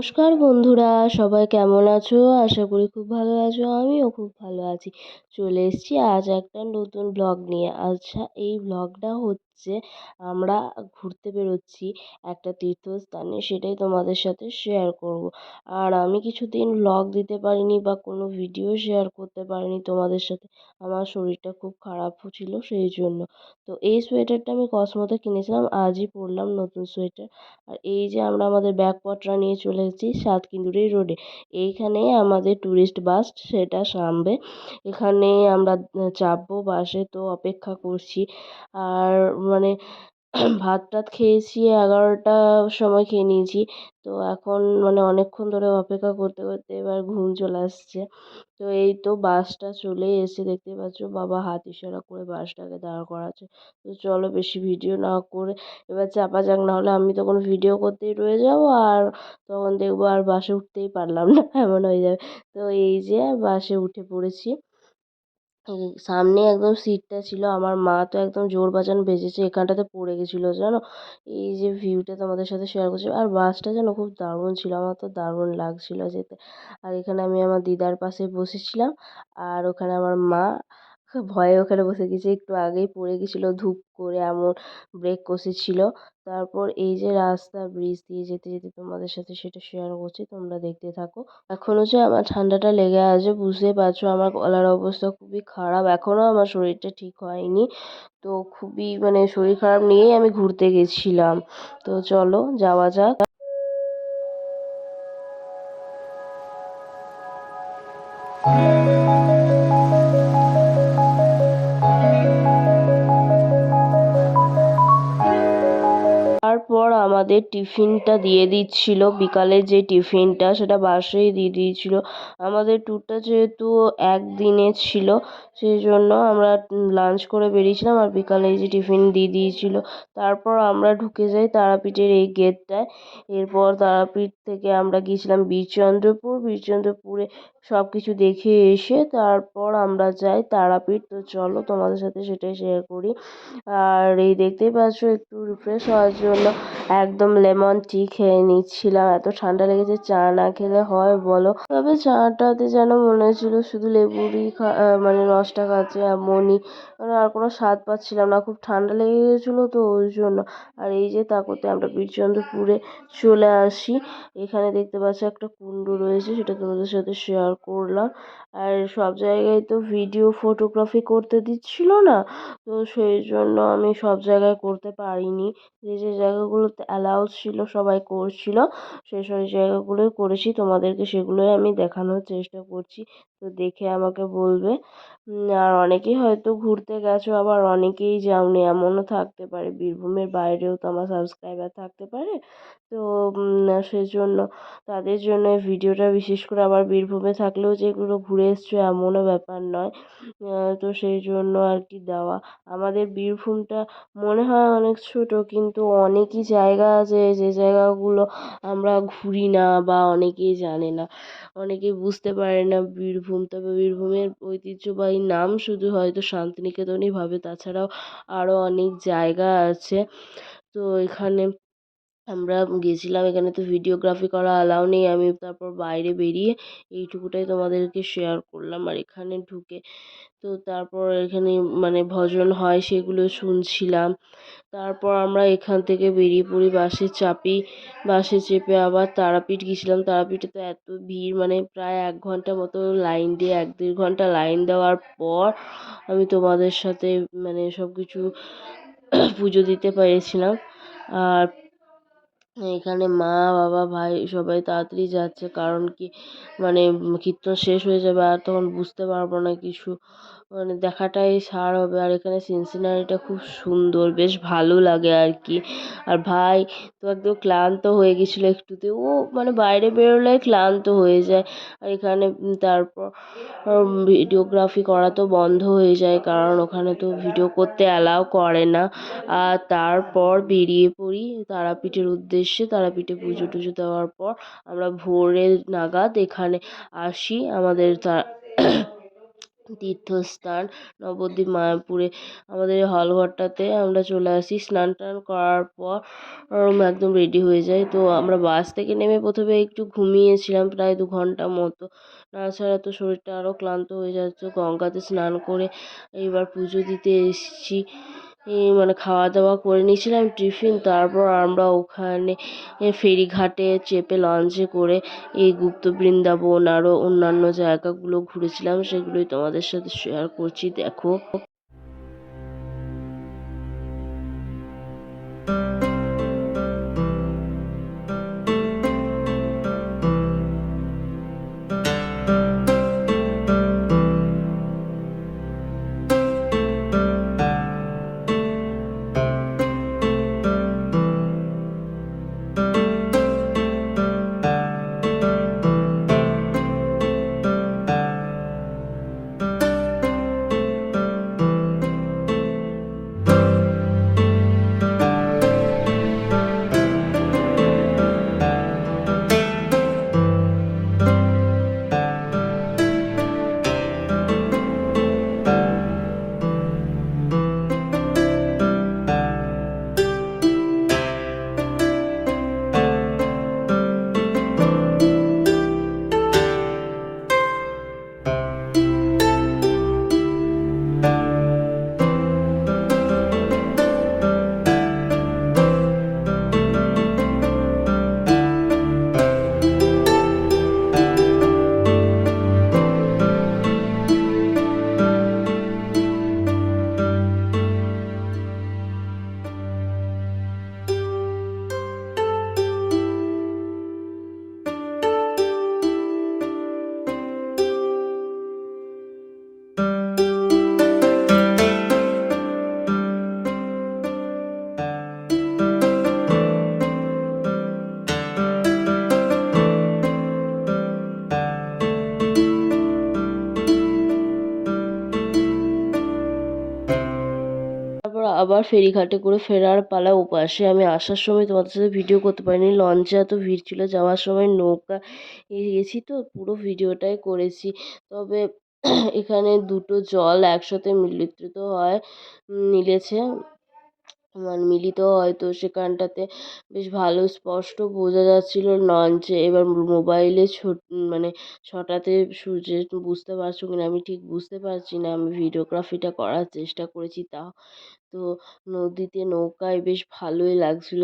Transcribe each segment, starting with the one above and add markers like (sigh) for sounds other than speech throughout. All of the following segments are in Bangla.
নমস্কার বন্ধুরা, সবাই কেমন আছো? আশা করি খুব ভালো আছো, আমিও খুব ভালো আছি। চলে এসেছি আজ একটা নতুন ব্লগ নিয়ে। আচ্ছা এই ব্লগটা হচ্ছে আমরা ঘুরতে বেরোচ্ছি একটা তীর্থস্থানে সেটাই তোমাদের সাথে শেয়ার করব। আর আমি কিছুদিন ব্লগ দিতে পারিনি বা কোনো ভিডিও শেয়ার করতে পারিনি তোমাদের সাথে। আমার শরীরটা খুব খারাপ ছিল সেই জন্য। তো এই সোয়েটারটা আমি কসমোতে কিনেছিলাম, আজই পরলাম নতুন সোয়েটার আর এই যে আমরা আমাদের ব্যাগপত্র নিয়ে চলে এসেছি সাতকিন্দুরি রোডে এইখানে আমাদের ট্যুরিস্ট বাস সেটা সামবে। এখানে আমরা চাপবো বাসে তো অপেক্ষা করছি। আর মানে (clears throat) ভাত টাত খেয়েছি এগারোটার সময় খেয়ে নিয়েছি। তো এখন মানে অনেকক্ষণ ধরে অপেক্ষা করতে করতে এবার ঘুম চলে আসছে। তো এই তো বাসটা চলে এসে দেখতে পাচ্ছ বাবা হাত ইশারা করে বাসটাকে দাঁড় করাচ্ছে। তো চলো বেশি ভিডিও না করে এবার চাপা যাক, না হলে আমি তখন ভিডিও করতেই রয়ে যাব আর তখন দেখব আর বাসে উঠতেই পারলাম না, (laughs) এমন হয়ে যাবে। তো এই যে বাসে উঠে পড়েছি। সামনে একদম সিটটা ছিল, আমার মা তো একদম জোর বাজান বেজেছে, এখানটাতে পড়ে গেছিল, জানো? এই যে ভিউটা তোমাদের সাথে শেয়ার করছি, আর বাসটা যেন খুব দারুণ ছিল, আমার তো দারুণ লাগছিল যেতে। আর এখানে আমি আমার দিদার পাশে বসেছিলাম, আর ওখানে আমার মা ভয়ে ওখানে বসে গেছে। একটু আগেই পড়ে গেছিল ধুপ করে, এমন ব্রেক কষেছিল। তারপর এই যে রাস্তা ব্রিজ দিয়ে যেতে যেতে তোমাদের সাথে সেটা শেয়ার করছি, তোমরা দেখতে থাকো। এখনও যে আমার ঠান্ডাটা লেগে আছে, বুঝতেই পারছ আমার গলার অবস্থা খুবই খারাপ। এখনও আমার শরীরটা ঠিক হয়নি। তো খুবই মানে শরীর খারাপ নিয়েই আমি ঘুরতে গেছিলাম। তো চলো, যাওয়া যাক। আমাদের টিফিনটা দিয়ে দিচ্ছিল। বিকালের যে টিফিনটা, সেটা বাসেই দিয়ে দিয়েছিল। আমাদের ট্যুরটা যেহেতু একদিনে ছিল সেই জন্য আমরা লাঞ্চ করে বেরিয়েছিলাম আর বিকালে যে টিফিন দিয়ে দিয়েছিল। তারপর আমরা ঢুকে যাই তারাপীঠের এই গেটটায়। এরপর তারাপীঠ থেকে আমরা গিয়েছিলাম বীরচন্দ্রপুর। বীরচন্দ্রপুরে সব কিছু দেখে এসে তারপর আমরা যাই তারাপীঠ। তো চলো তোমাদের সাথে সেটাই শেয়ার করি। আর এই দেখতেই পাচ্ছ, একটু রিফ্রেশ হওয়ার জন্য। একদম লেমন টি খেয়ে নিচ্ছিলাম। এত ঠান্ডা লেগেছে, চা না খেলে হয় বলো? তবে চাটাতে যেন মনে হচ্ছিল শুধু লেবুরই মানে রসটা খাচ্ছে এমনই মানে আর কোনো স্বাদ পাচ্ছিলাম না, খুব ঠান্ডা লেগে গেছিল তো ওই জন্য। আর এই যে তাকতে আমরা বীরচন্দ্রপুরে চলে আসি, এখানে দেখতে পাচ্ছ একটা কুণ্ডু রয়েছে, সেটা তোমাদের সাথে শেয়ার করলাম। আর সব জায়গায় তো ভিডিও ফটোগ্রাফি করতে দিচ্ছিল না, তো সেই জন্য আমি সব জায়গায় করতে পারিনি। যে যে জায়গাগুলোতে অ্যালাউ ছিল সবাই করছিল, সেই সব জায়গাগুলোই করেছি। তোমাদেরকে সেগুলোই আমি দেখানোর চেষ্টা করছি, তো দেখে আমাকে বলবে। আর অনেকেই হয়তো ঘুরতে গেছো, আবার অনেকেই যাওনি এমনও থাকতে পারে। বীরভূমের বাইরেও তো আমার সাবস্ক্রাইবার থাকতে পারে। তো সেজন্য তাদের জন্য ভিডিওটা বিশেষ করে আবার বীরভূমে থাকলেও যে এগুলো ঘুরে এসছো এমনও ব্যাপার নয়। তো সেই জন্য আর কি দেওয়া। আমাদের বীরভূমটা মনে হয় অনেক ছোটো, কিন্তু অনেকই জায়গা আছে যে জায়গাগুলো আমরা ঘুরি না বা অনেকেই জানে না। অনেকেই বুঝতে পারে না বীরভূম। তবে বীরভূমের ঐতিহ্যবাহী নাম শুধু হয়তো শান্তিনিকেতনই ভাবে। তাছাড়াও আরও অনেক জায়গা আছে। তো এখানে আমরা গেছিলাম এখানে তো ভিডিওগ্রাফি করা অ্যালাউ নেই, আমি তারপর বাইরে বেরিয়ে এইটুকুটাই তোমাদেরকে শেয়ার করলাম আর এখানে ঢুকে। তো তারপর এখানে মানে ভজন হয় সেগুলো শুনছিলাম। তারপর আমরা এখান থেকে বেরিয়ে পড়ি বাসে চাপি, বাসে চেপে আবার তারাপীঠ গেছিলাম তারাপীঠে তো এত ভিড় মানে প্রায় এক ঘণ্টা মতো লাইন দিয়ে, এক দেড় ঘণ্টা লাইন দেওয়ার পর আমি তোমাদের সাথে মানে সব কিছু পুজো দিতে পেরেছিলাম। আর এখানে মা, বাবা, ভাই সবাই তাড়াতাড়ি যাচ্ছে। কারণ কি? মানে কীর্তন শেষ হয়ে যাবে, আর তখন বুঝতে পারব না কিছু। মানে দেখাটাই সার হবে। আর এখানে সিন সিনারিটা খুব সুন্দর, বেশ ভালো লাগে আর কি আর ভাই, তো একদম ক্লান্ত হয়ে গেছিল একটুতে। ও মানে বাইরে বেরোলে ক্লান্ত হয়ে যায়। আর এখানে তারপর ভিডিওগ্রাফি করা তো বন্ধ হয়ে যায়, কারণ ওখানে তো ভিডিও করতে অ্যালাউ করে না। আর তারপর বেরিয়ে পড়ি তারাপীঠের উদ্দেশ্যে। তারাপীঠে পুজো টুজো দেওয়ার পর আমরা ভোরের নাগাদ এখানে আসি। আমাদের তা তীর্থস্থান, নবদ্বীপ, মায়াপুরে। আমাদের হল ঘরটাতে আমরা চলে আসি। স্নান টান করার পর একদম রেডি হয়ে যাই। তো আমরা বাস থেকে নেমে প্রথমে একটু ঘুমিয়েছিলাম প্রায় দু ঘণ্টা মতো। তাছাড়া তো শরীরটা আরও ক্লান্ত হয়ে যাচ্ছে। গঙ্গাতে স্নান করে এইবার পুজো দিতে এসেছি। মানে খাওয়া দাওয়া করে নিয়েছিলাম টিফিন। তারপর আমরা ওখানে ফেরিঘাটে চেপে লঞ্চে করে এই গুপ্ত বৃন্দাবন আরও অন্যান্য জায়গাগুলো ঘুরেছিলাম। সেগুলোই তোমাদের সাথে শেয়ার করছি, দেখো। তারপর আবার ফেরিঘাটে করে ফেরার পালা ওপাশে আমি আসার সময় তোমাদের সাথে ভিডিও করতে পারিনি। লঞ্চে এত ভিড় ছিল, যাওয়ার সময় নৌকা গেছি তো, পুরো ভিডিওটাই করেছি। তবে (clears throat) এখানে দুটো জল একসাথে মিলিত হয় মিলেছে। মানে মিলিত হয়। তো সেখানটাতে বেশ ভালো স্পষ্ট বোঝা যাচ্ছিল লঞ্চে। এবার মোবাইলে ছোট মানে ছটাতে সূর্যে বুঝতে পারছ কি না আমি ঠিক বুঝতে পারছি না। আমি ভিডিওগ্রাফিটা করার চেষ্টা করেছি তাও তো নদীতে নৌকায় বেশ ভালোই লাগছিল।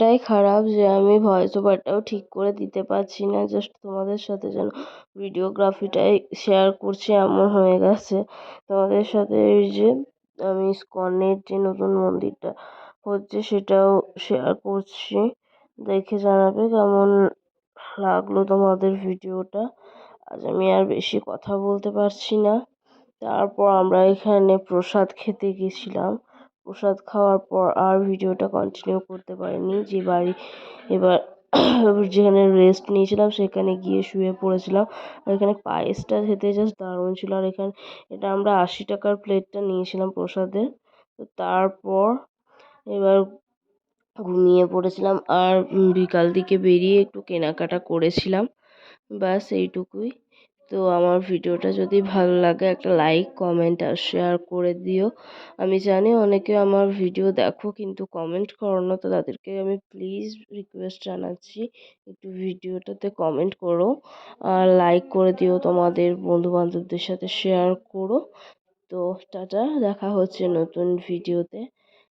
এতটাই খারাপ যে আমি ভয়েস ওভারটাও ঠিক করে দিতে পারছি না। জাস্ট তোমাদের সাথে যেন ভিডিওগ্রাফিটাই শেয়ার করছি এমন হয়ে গেছে। তোমাদের সাথে এই যে আমি ইস্কনের যে নতুন মন্দিরটা হচ্ছে সেটাও শেয়ার করছি। দেখে জানাবে কেমন লাগল তোমাদের ভিডিওটা আজ আমি আর বেশি কথা বলতে পারছি না। তারপর আমরা এখানে প্রসাদ খেতে গেছিলাম। প্রসাদ খাওয়ার পর আর ভিডিওটা কন্টিনিউ করতে পারিনি। যে বাড়ি এবার (coughs) যেখানে রেস্ট নিয়েছিলাম, সেখানে গিয়ে শুয়ে পড়েছিলাম। আর এখানে পায়েসটা খেতে জাস্ট দারুণ ছিল। আর এখানে, এটা আমরা আশি টাকার প্লেটটা নিয়েছিলাম প্রসাদের। তো তারপর এবার ঘুমিয়ে পড়েছিলাম। আর বিকাল দিকে বেরিয়ে একটু কেনাকাটা করেছিলাম। ব্যাস, এইটুকুই। তো আমার ভিডিওটা যদি ভালো লাগে একটা লাইক কমেন্ট আর শেয়ার করে দিও। আমি জানি অনেকে আমার ভিডিও দেখো কিন্তু কমেন্ট করো না, তো তাদেরকে আমি প্লিজ রিকোয়েস্ট জানাচ্ছি একটু ভিডিওটাতে কমেন্ট করো আর লাইক করে দিও তোমাদের বন্ধু বান্ধবদের সাথে শেয়ার করো। তো টাটা, দেখা হচ্ছে নতুন ভিডিওতে।